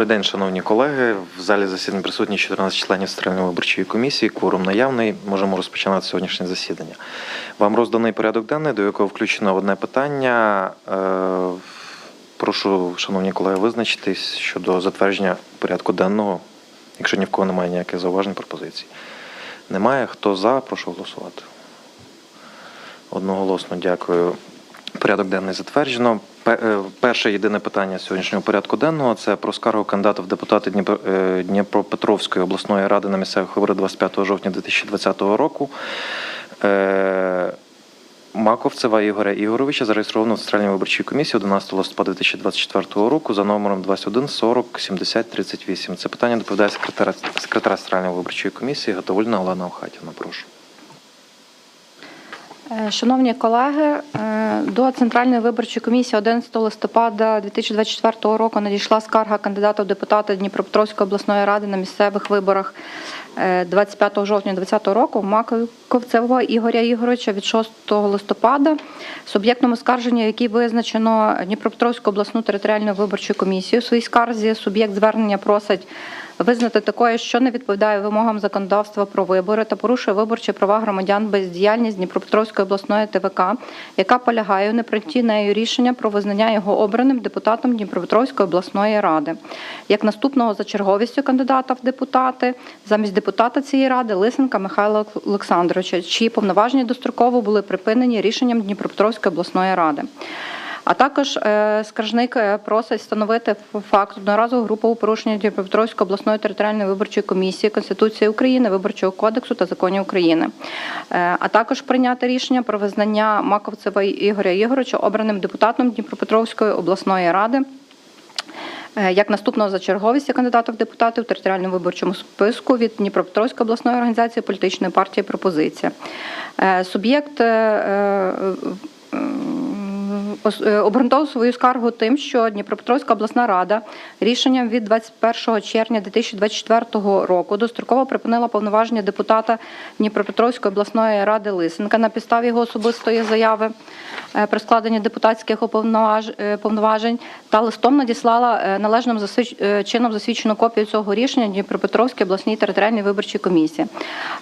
Добрий день, шановні колеги. В залі засідань присутні 14 членів Центральної виборчої комісії. Кворум наявний. Можемо розпочинати сьогоднішнє засідання. Вам розданий порядок денний, до якого включено одне питання. Е, Прошу, шановні колеги, визначитись щодо затвердження порядку денного, якщо ні в кого немає ніяких зауважень, пропозицій. Немає. Хто за, прошу голосувати. Одноголосно дякую. Порядок денний затверджено. Е, Перше єдине питання сьогоднішнього порядку денного це про скаргу кандидата в депутати е, Дніпропетровської обласної ради на місцевих виборах 25 жовтня 2020 року. Е, Маковцева Ігоря Ігоровича зареєстровано в Центральній виборчій комісії 11 листопада 2024 року за номером 21 40 70 38. Це питання доповідає секретар, Центральної виборчої комісії Гатовульна Олена Охатівна. Прошу. Е, Шановні колеги, е, до Центральної виборчої комісії 11 листопада 2024 року надійшла скарга кандидата в депутати Дніпропетровської обласної ради на місцевих виборах е, 25 жовтня 2020 року Маковцева Ігоря Ігоровича від 6 листопада, суб'єктом оскарження, який визначено Дніпропетровську обласну територіальну виборчу комісію. У своїй скарзі суб'єкт звернення просить визнати такою, що не відповідає вимогам законодавства про вибори та порушує виборчі права громадян бездіяльність Дніпропетровської обласної ТВК, яка полягає у неприйнятті нею рішення про визнання його обраним депутатом Дніпропетровської обласної ради. Як наступного за черговістю кандидата в депутати замість депутата цієї ради Лисенка Михайла Олександровича, чиї повноваження достроково були припинені рішенням Дніпропетровської обласної ради. А також е, скаржник е, просить встановити факт одноразового групового порушення Дніпропетровської обласної територіальної виборчої комісії, Конституції України, Виборчого кодексу та законів України. Е, а також прийняти рішення про визнання Маковцева Ігоря Ігоровича обраним депутатом Дніпропетровської обласної ради. Як наступного за черговістю кандидата в депутати в територіальному виборчому списку від Дніпропетровської обласної організації політичної партії пропозиція. Суб'єкт обґрунтовував свою скаргу тим, що Дніпропетровська обласна рада рішенням від 21 червня 2024 року достроково припинила повноваження депутата Дніпропетровської обласної ради Лисенка на підставі його особистої заяви е, про складення депутатських е, повноважень та листом надіслала е, належним е, чином засвідчену копію цього рішення Дніпропетровській обласній територіальній виборчій комісії.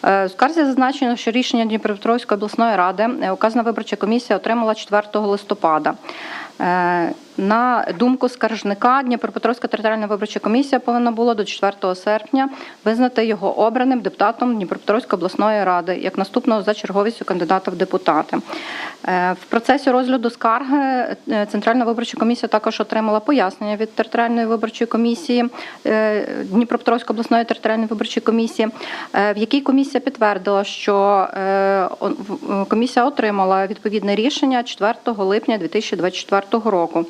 Е, В скарзі зазначено, що рішення Дніпропетровської обласної ради е, указана виборча комісія отримала 4 листопада. jõuda На думку скаржника, Дніпропетровська територіальна виборча комісія повинна була до 4 серпня визнати його обраним депутатом Дніпропетровської обласної ради як наступного за черговістю кандидата в депутати. Е, В процесі розгляду скарги е, Центральна виборча комісія також отримала пояснення від територіальної виборчої комісії е, Дніпропетровської обласної територіальної виборчої комісії, в якій комісія підтвердила, що комісія отримала відповідне рішення 4 липня 2024 року.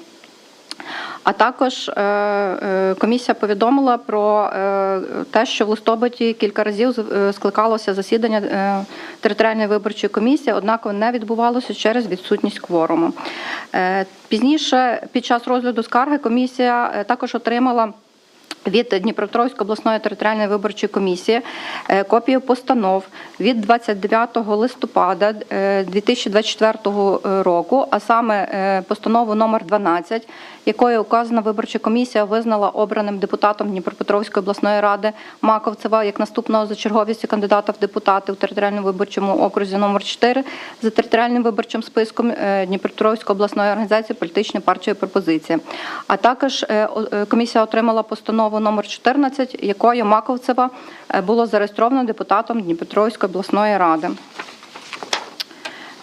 А також е, е, комісія повідомила про е, те, що в листопаді кілька разів скликалося засідання територіальної виборчої комісії, однак не відбувалося через відсутність кворуму. Пізніше, під час розгляду скарги, комісія також отримала. Від Дніпропетровської обласної територіальної виборчої комісії е, копію постанов від 29 листопада е, 2024 року, а саме е, постанову номер 12, якою указана виборча комісія визнала обраним депутатом Дніпропетровської обласної ради Маковцева як наступного за черговістю кандидата в депутати у територіальному виборчому окрузі номер 4 за територіальним виборчим списком е, Дніпропетровської обласної організації політичної партії пропозиція. А також е, е, комісія отримала постанову номер 14, якою Маковцева е, було зареєстровано депутатом Дніпетровської обласної ради.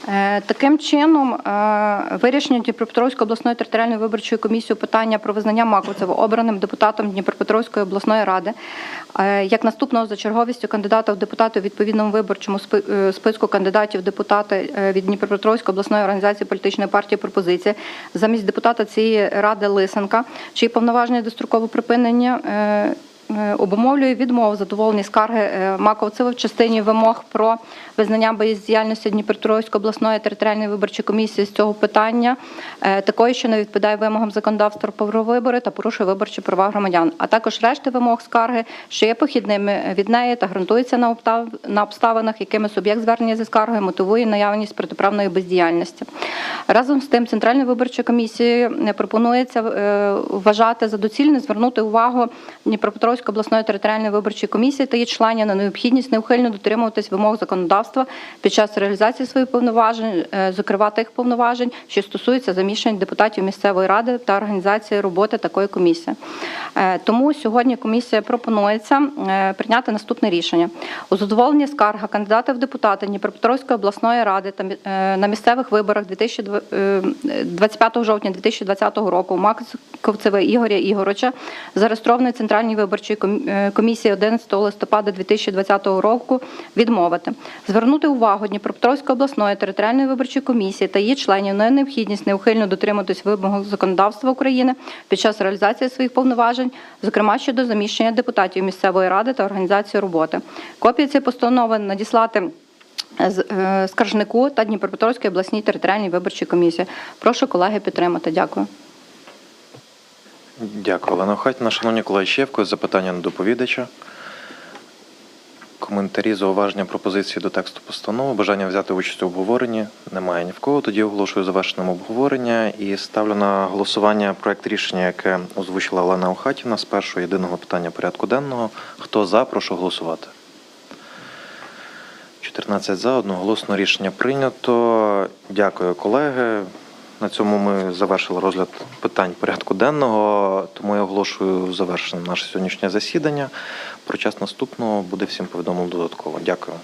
Е, Таким чином, е, вирішення Дніпропетровської обласної територіальної виборчої комісії питання про визнання Маковцева обраним депутатом Дніпропетровської обласної ради е, як наступного за черговістю кандидата в депутати у відповідному виборчому спи- списку кандидатів депутати від Дніпропетровської обласної організації політичної партії пропозиція замість депутата цієї ради Лисенка, чиї повноваження достроково припинення. Е, обумовлює відмову задоволені скарги е, Маковцева в частині вимог про визнання бездіяльності Дніпропетровської обласної територіальної виборчої комісії з цього питання, е, такої, що не відповідає вимогам законодавства про вибори та порушує виборчі права громадян, а також решти вимог скарги, що є похідними від неї та ґрунтуються на обставинах, якими суб'єкт звернення зі скаргою мотивує наявність протиправної бездіяльності. Разом з тим, Центральною виборчою комісією пропонується вважати за доцільне звернути увагу Дніпропетровської обласної територіальної виборчої комісії та її членів на необхідність неухильно дотримуватись вимог законодавства під час реалізації своїх повноважень, е, зокрема тих повноважень, що стосуються заміщень депутатів місцевої ради та організації роботи такої комісії. Е, Тому сьогодні комісія пропонується е, прийняти наступне рішення у задоволенні скарга кандидата в депутати Дніпропетровської обласної ради та на місцевих виборах 2002 е, 25 жовтня 2020 року Маковцева Ігоря Ігороча, зареєстрований Центральній виборчій ком- е, комісії 11 листопада 2020 року, відмовити. Звернути увагу Дніпропетровської обласної територіальної виборчої комісії та її членів на необхідність неухильно дотримуватись вимог законодавства України під час реалізації своїх повноважень, зокрема щодо заміщення депутатів місцевої ради та організації роботи. Копії цієї постанови надіслати з- е, скаржнику та Дніпропетровській обласній територіальній виборчій комісії. Прошу колеги підтримати. Дякую. Дякую, Олена Охатіна. Шановні колеги, ще в запитання до доповідача. Коментарі, зауваження, пропозиції до тексту постанови, бажання взяти участь у обговоренні немає ні в кого. Тоді оголошую завершеним обговорення і ставлю на голосування проект рішення, яке озвучила Олена Охатіна з першого єдиного питання порядку денного. Хто за, прошу голосувати. 14 за, одноголосно рішення прийнято. Дякую, колеги. На цьому ми завершили розгляд питань порядку денного, тому я оголошую завершеним наше сьогоднішнє засідання. Про час наступного буде всім повідомлено додатково. Дякую.